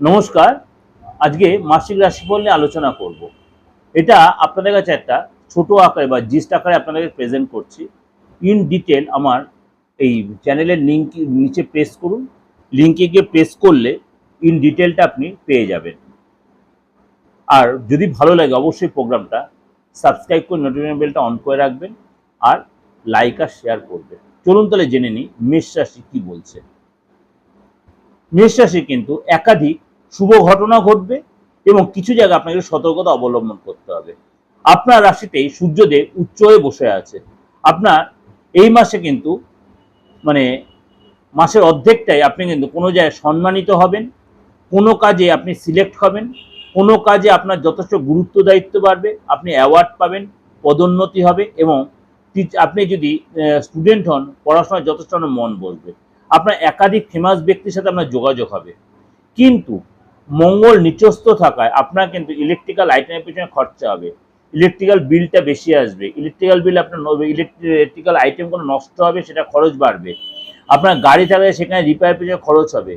নমস্কার, আজকে মাসিক রাশিফল নিয়ে আলোচনা করব। এটা আপনাদের কাছে একটা ছোট আকারে বা জিস্ট আকারে আপনাদেরকে প্রেজেন্ট করছি। ইন ডিটেল আমার এই চ্যানেলের লিঙ্ক নিচে প্রেস করুন। লিঙ্কে গিয়ে প্রেস করলে ইন ডিটেলটা আপনি পেয়ে যাবেন। আর যদি ভালো লাগে অবশ্যই প্রোগ্রামটা সাবস্ক্রাইব করে নোটিফিকেশন বেলটা অন করে রাখবেন আর লাইক আর শেয়ার করবেন। চলুন তাহলে জেনে নিই মেষ রাশি কি বলছে। মেষ রাশি কিন্তু একাধিক শুভ ঘটনা ঘটবে এবং কিছু জায়গায় আপনাকে সতর্কতা অবলম্বন করতে হবে। আপনার রাশিতেই সূর্যদেব উচ্চ হয়ে বসে আছে। আপনার এই মাসে কিন্তু মানে মাসের অর্ধেকটাই আপনি কিন্তু কোনো জায়গায় সম্মানিত হবেন, কোনো কাজে আপনি সিলেক্ট হবেন, কোনো কাজে আপনার যথেষ্ট গুরুত্ব দায়িত্ব বাড়বে, আপনি অ্যাওয়ার্ড পাবেন, পদোন্নতি হবে এবং আপনি যদি স্টুডেন্ট হন, পড়াশোনায় যথেষ্ট মন বসবে। আপনার একাধিক ফেমাস ব্যক্তির সাথে আপনার যোগাযোগ হবে। কিন্তু মঙ্গল নিচস্থ থাকায় আপনার কিন্তু ইলেকট্রিক্যাল আইটেমের পিছনে খরচা হবে। ইলেকট্রিক্যাল বিলটা বেশি আসবে। ইলেকট্রিক্যাল বিল আপনার ইলেকট্রিক্যাল আইটেম কোনো নষ্ট হবে, সেটা খরচ বাড়বে। আপনার গাড়ি থাকলে সেখানে রিপেয়ার পিছনে খরচ হবে।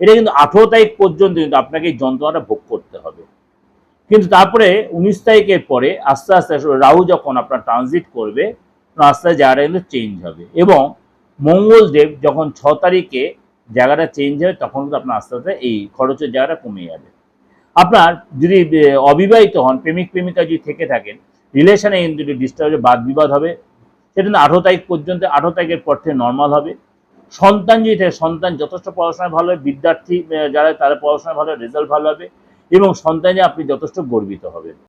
এটা কিন্তু আঠেরো তারিখ পর্যন্ত কিন্তু আপনাকে এই যন্ত্রণাটা ভোগ করতে হবে। কিন্তু তারপরে উনিশ তারিখের পরে আস্তে আস্তে রাহু যখন আপনার ট্রানজিট করবে আস্তে আস্তে জায়গাটা কিন্তু চেঞ্জ হবে। এবং মঙ্গলদেব যখন ছ তারিখে জায়গাটা চেঞ্জ হবে তখন কিন্তু আপনার আস্তে আস্তে এই খরচের জায়গাটা কমে যাবে। আপনার যদি অবিবাহিত হন, প্রেমিক, প্রেমিকা যদি থেকে থাকেন রিলেশনে কিন্তু ডিস্টার্ব বাদ বিবাদ হবে। সেটা আঠেরো তারিখ পর্যন্ত, আঠেরো তারিখের পর থেকে নর্মাল হবে। সন্তান যদি থাকে, সন্তান যথেষ্ট পড়াশোনায় ভালো হবে, বিদ্যার্থী যারা, তারা পড়াশোনায় ভালো রেজাল্ট ভালো হবে এবং সন্তানে আপনি যথেষ্ট গর্বিত হবেন।